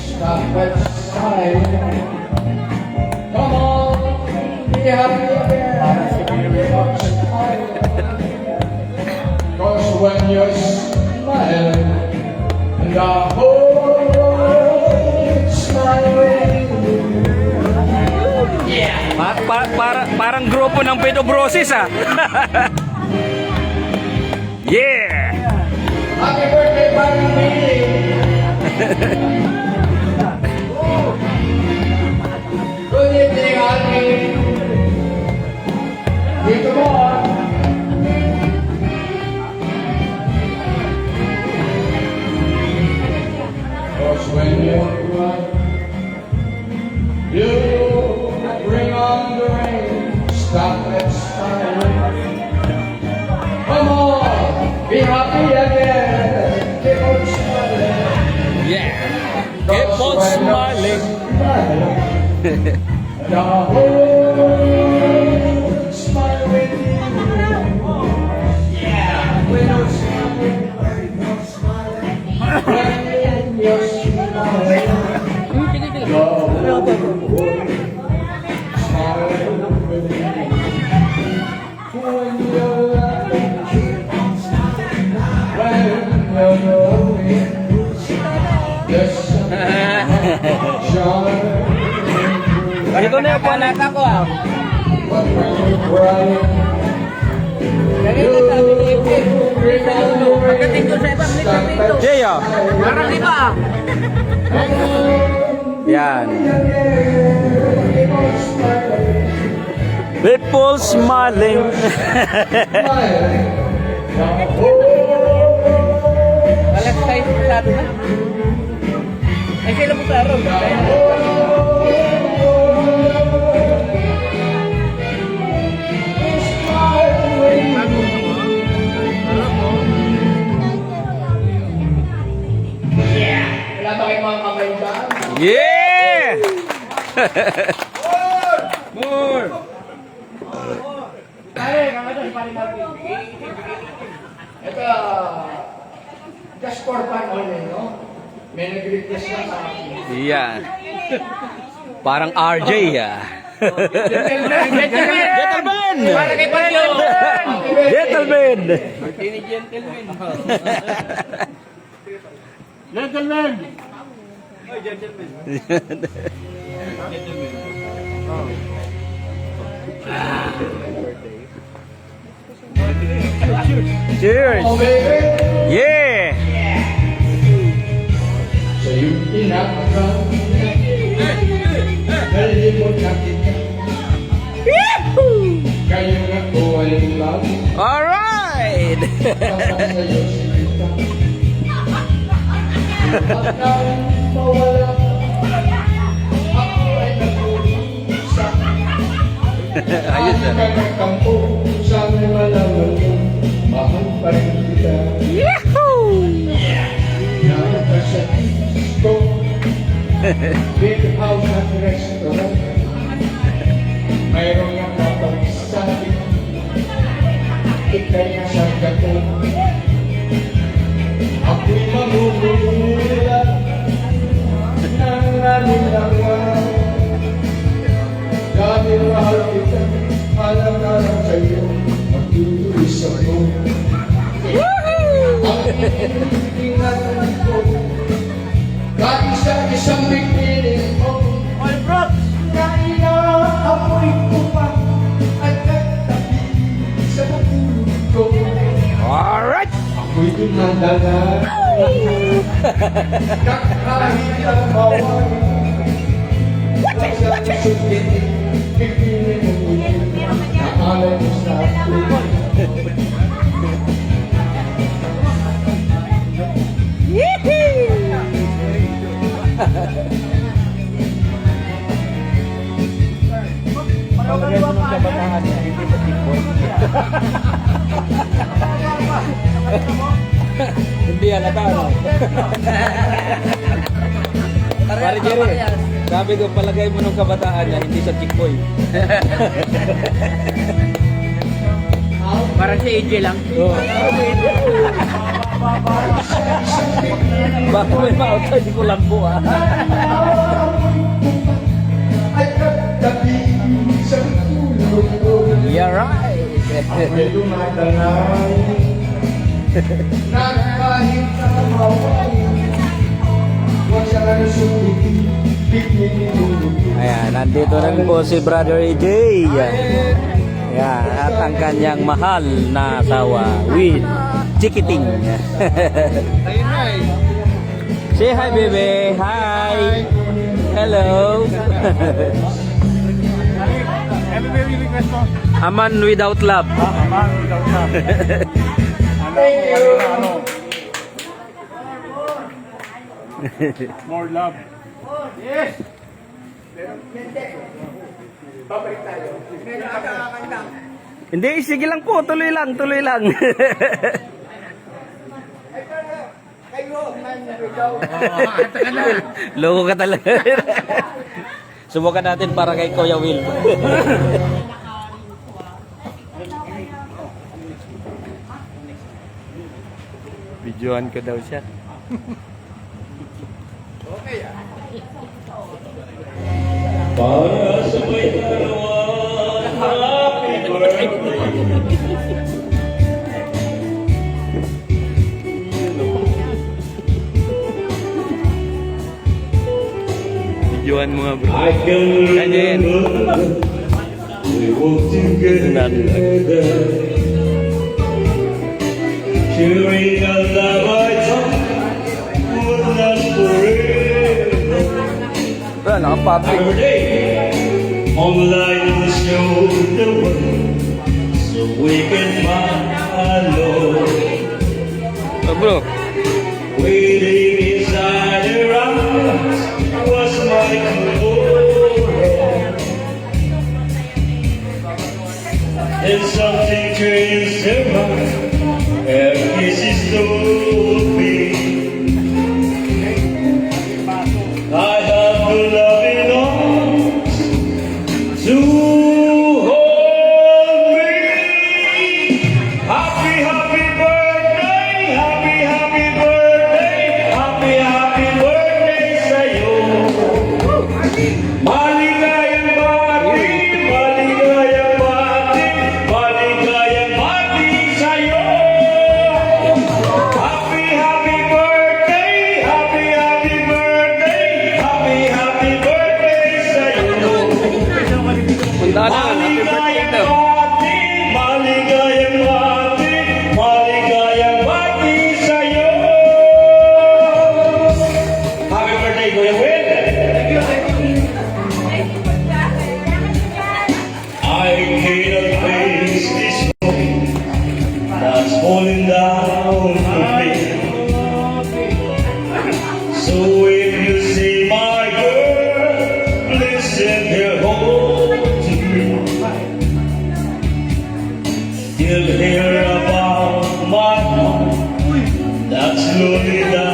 stop that silence. Come on, be happy. Cause when you're smiling, and the whole smiling. Pa- pa- para- parang grupo ng pedobrosis ah. yeah! Happy birthday, Parang stop that. Come on, be happy Keep on smiling. the whole world smile with you. Yeah, when you're smiling, when you're smiling, when you're crying, Ganito sabi ni Efren. Pagdating ko sa ibang lipat dito. Jaya! Parang iba ah. Yan. People smiling. Alas 6 masyado na. Kailan mo sa araw? Wala ba kayong mga kamay dyan? Yeah! Ito, just for fun only, no? May nag-request lang sa akin. Yan. Parang RJ ah. Gentleman! Para kay Panyo. Gentleman! Martini gentleman. Cheers! Oh, baby! Yeah! Sa iyong tinakang Nalimot na kita Kayo na ko ay love Alright! Kapag sa'yo sinita At nang mawala Ako ay nag-uisa Ayos Ang ah. kakakampo Sana malaman 哎。Kaisa-isang bigilin mo All brought. na inaapoy ko pa at katabi sa matulog ko. Alright! Ako'y dumadala kahit ang bawal. Pipili mo yun na alay mo sa akin. Hindi halata ano? Pare Jerry, sabi ko palagay mo nung kabataan niya, hindi sa chickboy. Parang si AJ lang. Oh. Baka may mautay, di ko katabi sa tulog You're right. Ako'y tumatangay Na kahit nakawaway Huwag siya lang sumigil Bigyan Ayan, nandito rin po si Brother AJ. Ayan, at ang kanyang mahal na asawa with chikiting. Say hi, baby. Hi. Hello. Happy baby request mo. A man without love. Ah, ama, without na. Alam Thank you. ano. More love. Yes! Hindi, sige lang po. Tuloy lang, tuloy lang. Loko ka talaga. Subukan natin para kay Kuya Will. Videoan ko daw siya. Para sa Videoan mo nga bro. I can remember we walked together. Sharing a thought would last forever. Bro, naka-public. Our day online will show the world so we can follow. Oh, bro. Waiting And something que you survive. Every system. still hear about my heart that's lonely. That